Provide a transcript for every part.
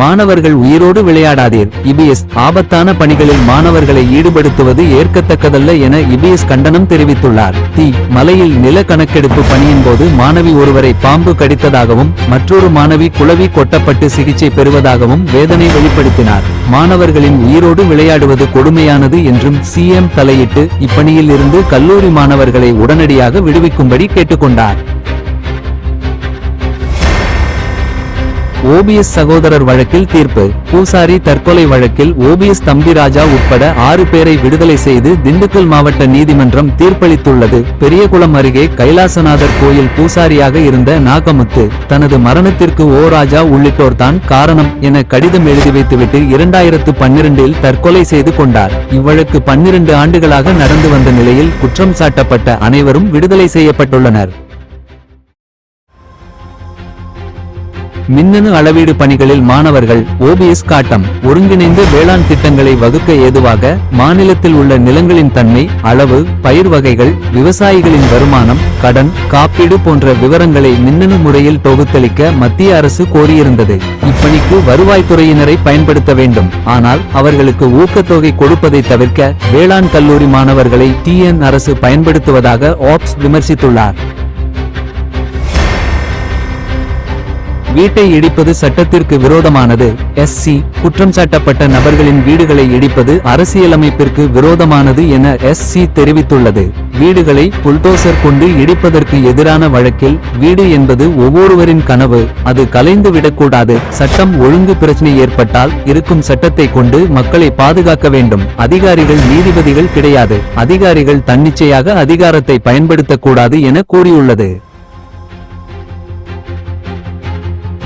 மாணவர்கள் உயிரோடு விளையாடாதீர். இபிஎஸ் ஆபத்தான பணிகளில் மாணவர்களை ஈடுபடுத்துவது ஏற்கத்தக்கதல்ல என இபிஎஸ் கண்டனம் தெரிவித்துள்ளார். தி மலையில் நில கணக்கெடுப்பு பணியின் போது மாணவி ஒருவரை பாம்பு கடித்ததாகவும் மற்றொரு மாணவி குளவி கொட்டப்பட்டு சிகிச்சை பெறுவதாகவும் வேதனை வெளிப்படுத்தினார். மாணவர்களின் உயிரோடு விளையாடுவது கொடுமையானது என்றும் சிஎம் தலையிட்டு இப்பணியில் இருந்து கல்லூரி மாணவர்களை உடனடியாக விடுவிக்கும்படி கேட்டுக்கொண்டார். ஓபிஎஸ் சகோதரர் வழக்கில் தீர்ப்பு. பூசாரி தற்கொலை வழக்கில் ஓபிஎஸ் தம்பிராஜா உட்பட ஆறு பேரை விடுதலை செய்து திண்டுக்கல் மாவட்ட நீதிமன்றம் தீர்ப்பளித்துள்ளது. பெரியகுளம் அருகே கைலாசநாதர் கோயில் பூசாரியாக இருந்த நாகமுத்து தனது மரணத்திற்கு ஓ ராஜா உள்ளிட்டோர் தான் காரணம் என கடிதம் எழுதி வைத்துவிட்டு இரண்டாயிரத்து பன்னிரண்டில் தற்கொலை செய்து கொண்டார். இவ்வழக்கு பன்னிரண்டு ஆண்டுகளாக நடந்து வந்த நிலையில் குற்றம் சாட்டப்பட்ட அனைவரும் விடுதலை செய்யப்பட்டுள்ளனர். மின்னணு அளவீடு பணிகளில் மாணவர்கள் ஓபிஎஸ் காட்டம் ஒருங்கிணைந்த வேளாண் திட்டங்களை வகுக்க ஏதுவாக மாநிலத்தில் உள்ள நிலங்களின் தன்மை அளவு பயிர் வகைகள் விவசாயிகளின் வருமானம் கடன் காப்பீடு போன்ற விவரங்களை மின்னணு முறையில் தொகுத்தளிக்க மத்திய அரசு கோரியிருந்தது. இப்பணிக்கு வருவாய்த்துறையினரை பயன்படுத்த வேண்டும். ஆனால் அவர்களுக்கு ஊக்கத்தொகை கொடுப்பதை தவிர்க்க வேளாண் கல்லூரி மாணவர்களை டிஎன் அரசு பயன்படுத்துவதாக ஆப்ஸ் விமர்சித்துள்ளார். வீட்டை இடிப்பது சட்டத்திற்கு விரோதமானது. S C. குற்றம் சாட்டப்பட்ட நபர்களின் வீடுகளை இடிப்பது அரசியலமைப்பிற்கு விரோதமானது என எஸ்சி தெரிவித்துள்ளது. வீடுகளை புல்டோசர் கொண்டு இடிப்பதற்கு எதிரான வழக்கில் வீடு என்பது ஒவ்வொருவரின் கனவு. அது கலைந்து விடக்கூடாது. சட்டம் ஒழுங்கு பிரச்சனை ஏற்பட்டால் இருக்கும் சட்டத்தை கொண்டு மக்களை பாதுகாக்க வேண்டும். அதிகாரிகள் நீதிபதிகள் கிடையாது. அதிகாரிகள் தன்னிச்சையாக அதிகாரத்தை பயன்படுத்தக்கூடாது என கூறியுள்ளது.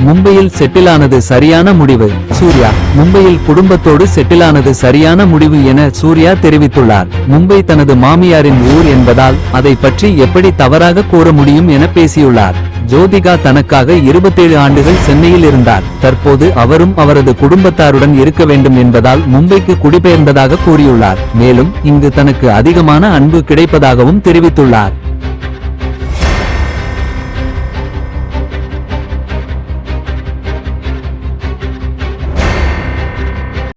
மும்பையில் செட்டிலானது சரியான முடிவு. சூர்யா மும்பையில் குடும்பத்தோடு செட்டிலானது சரியான முடிவு என சூர்யா தெரிவித்துள்ளார். மும்பை தனது மாமியாரின் ஊர் என்பதால் அதை பற்றி எப்படி தவறாக கூற முடியும் என பேசியுள்ளார். ஜோதிகா தனக்காக இருபத்தேழு ஆண்டுகள் சென்னையில் இருந்தார். தற்போது அவரும் அவரது குடும்பத்தாருடன் இருக்க வேண்டும் என்பதால் மும்பைக்கு குடிபெயர்ந்ததாக கூறியுள்ளார். மேலும் இங்கு தனக்கு அதிகமான அன்பு கிடைப்பதாகவும் தெரிவித்துள்ளார்.